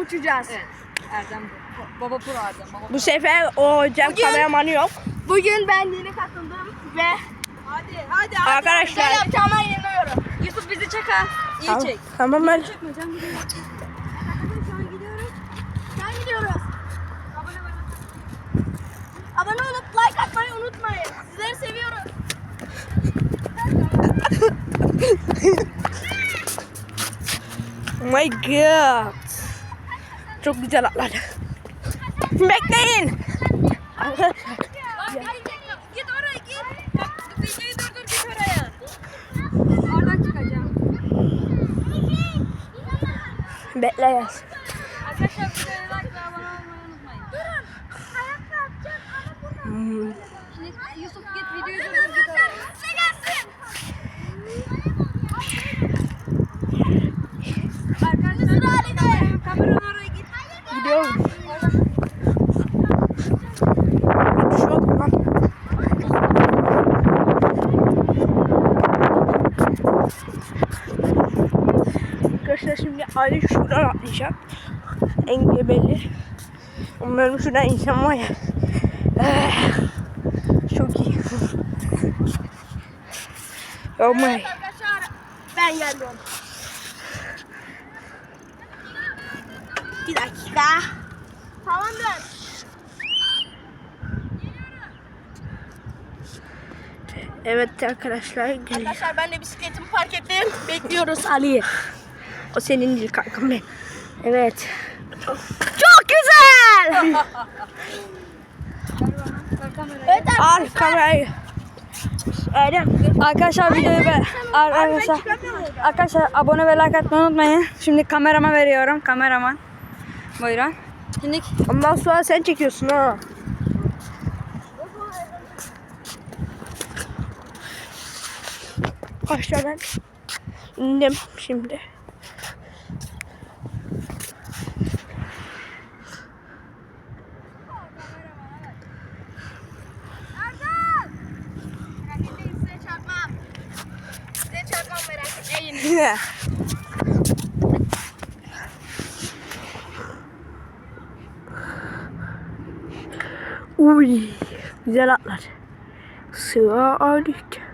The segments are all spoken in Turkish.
uçacağız. Evet. Erdem bu. Baba Pro Erdem. Baba Pro. Bu sefer o hocam Bugün- kameramanı yok. Bugün ben yeni katıldım ve Hadi hadi hadi. Arkadaşlar. ne yapacağıma inanıyorum. Yusuf bizi çek ha. İyi Tamam, çek. tamam ben. Çekme can gidiyor. Şu an gidiyoruz. Sen gidiyoruz. Abone olup like atmayı unutmayın. Sizleri seviyoruz. Oh my god. Çok güzel atladı. Bekleyin. Arkadaşlar. Git, oraya git. Videoyu durdur git oraya. Oradan çıkacağım. Bekle yaz. Arkadaşlar videoya like ve abone olmayı unutmayın. Durun. Ayakta atacağım ama burada. Hmm. Şimdi Yusuf git videoyu durdur git oraya. Size gelsin. Arkadaşlar kamera- kameranın oraya git. Gidiyorum. Çok lan. Arkadaşlar şimdi Ali şuradan atlayacak. Engebeli. Umarım şuradan insan var ya. Eh, Çok iyi. Oh my. Arkadaşlar ben geldim. Bir dakika. Tamamdır. Evet arkadaşlar geliyor. Arkadaşlar ben de bisikletimi park ettim. Bekliyoruz Ali'yi. O senin değil kankam benim. Evet. Çok güzel. Evet Al kamerayı. Erdem. Arkadaşlar videoyu be arkadaşlar arkadaşlar abone ve like atmayı unutmayın. Şimdi kamerama veriyorum. Kameraman. Buyurun. Şimdi Ondan sonra sen çekiyorsun ha. Ben indim şimdi. Uy, güzel atlar. Sıra aldık.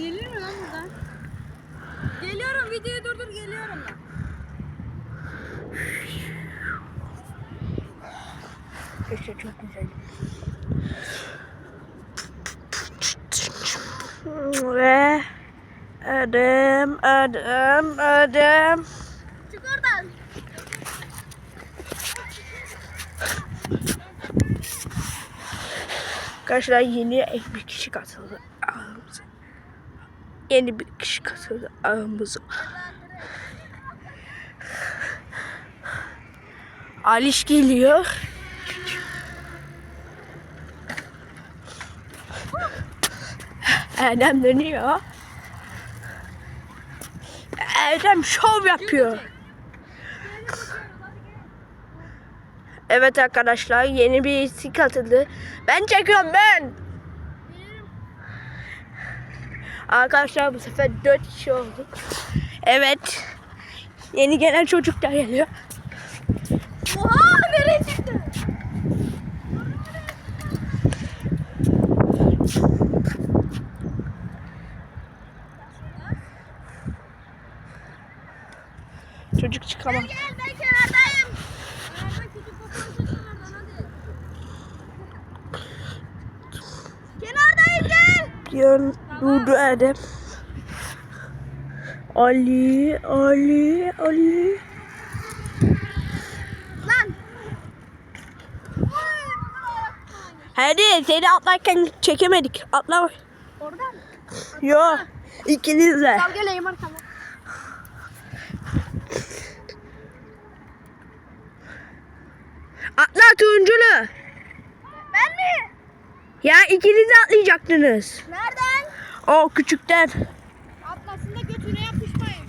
İnilir mi lan buradan? Geliyorum videoyu durdur geliyorum ben. İşte çok güzel. Ve Adem, Adem, Adem. Çık oradan. Arkadaşlar yeni bir kişi katıldı. Yeni bir kişi katıldı aramıza. Aliş geliyor. Erdem dönüyor. Erdem şov yapıyor. Evet arkadaşlar yeni bir isim katıldı. Ben çekiyorum ben. Arkadaşlar bu sefer 4 kişi olduk. Evet. Yeni gelen çocuklar geliyor. Oha nereye çıktı? Çocuk çıkamaz. Gel ben kenardayım. Kenardayım gel. Diyor durdu Erdem. Ali, Ali, Ali. Lan. Hadi seni atlarken çekemedik. Atla. Oradan. Yo. İkiniz de. Gel geleyim arkama. Atla turunculu. Ben mi? Ya ikiniz atlayacaktınız. Nereden? O küçükten. Atlasını da götüne yapışmayın.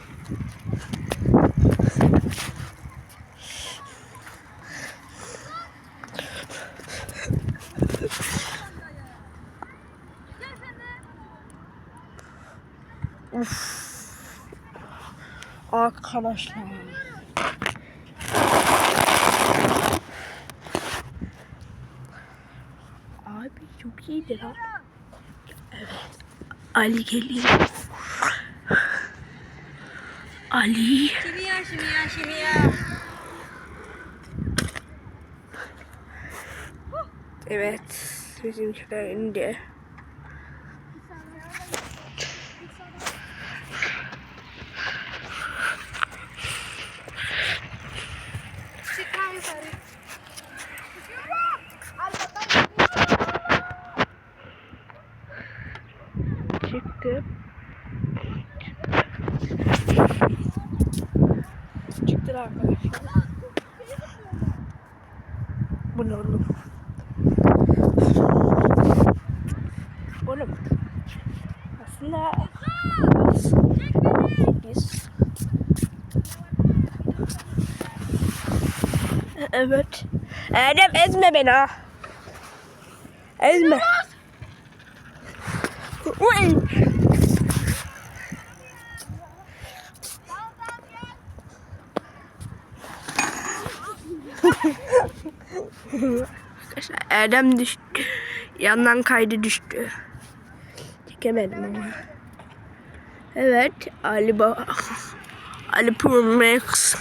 Uf. Arkadaşlar. Abi çok iyiydi lan. Ali geliyor. Ali. Şiviya şiviya şiviya. Evet. Bizimkiler indi. Çıktı. Çıktı arkadaşlar. Bu ne oğlum? Oğlum. Aslında biz Evet. Erdem ezme beni ha. Ezme. Uy. Arkadaşlar Erdem düştü. Yandan kaydı düştü. Çekemedim ama. Evet. Ali ba Ali Pro Max.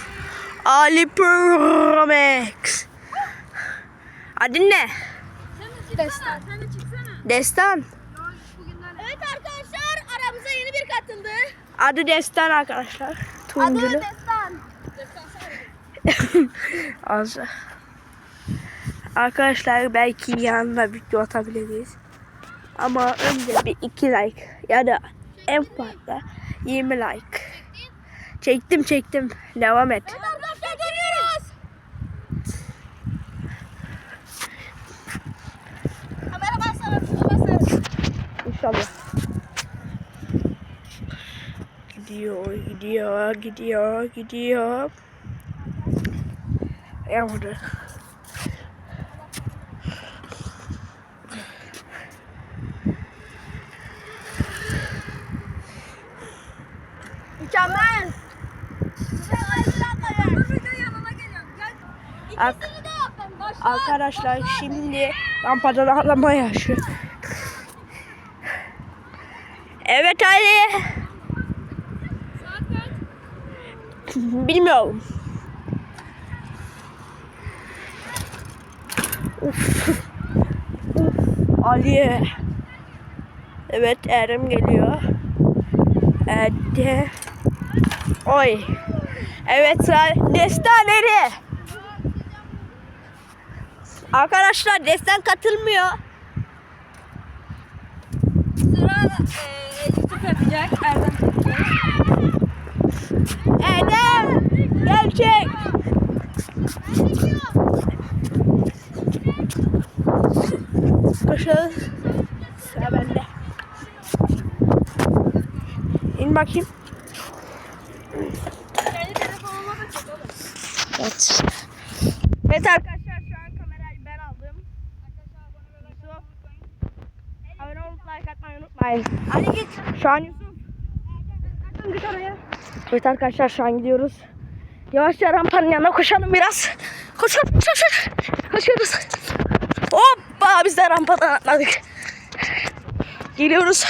Ali Pro Max. Adın ne? Destan. Destan. Evet arkadaşlar aramıza yeni bir katıldı. Adı Destan arkadaşlar. Adı Turunculu. Destan. Az. Arkadaşlar belki yanına video atabiliriz. Ama önce bir iki like ya da en fazla 20 like. Çektim çektim. Devam et. İnşallah. Gidiyor, gidiyor, gidiyor, gidiyor. Yavru. Mükemmel. Başla. arkadaşlar şimdi rampadan atlama yaşı. Evet Ali. Bilmiyorum. Uf. Uf. Ali. Evet Erdem geliyor. Erdem. Oy. Evet Destan nereye? Arkadaşlar Destan katılmıyor. Sıra e, Elif yapacak. Erdem yapacak. Erdem. Gerçek. Koşalım. Sıra bende. İn bakayım. Evet. Evet arkadaşlar şu an kamerayı ben aldım. Arkadaşlar Yusuf. Abone olup like atmayı unutmayın. Hadi git. Şu an Yusuf. Git oraya. Evet arkadaşlar şu an gidiyoruz. Yavaşça rampanın yanına koşalım biraz. Koş koş koş koş. Koşuyoruz. Hoppa biz de rampadan atladık. Geliyoruz.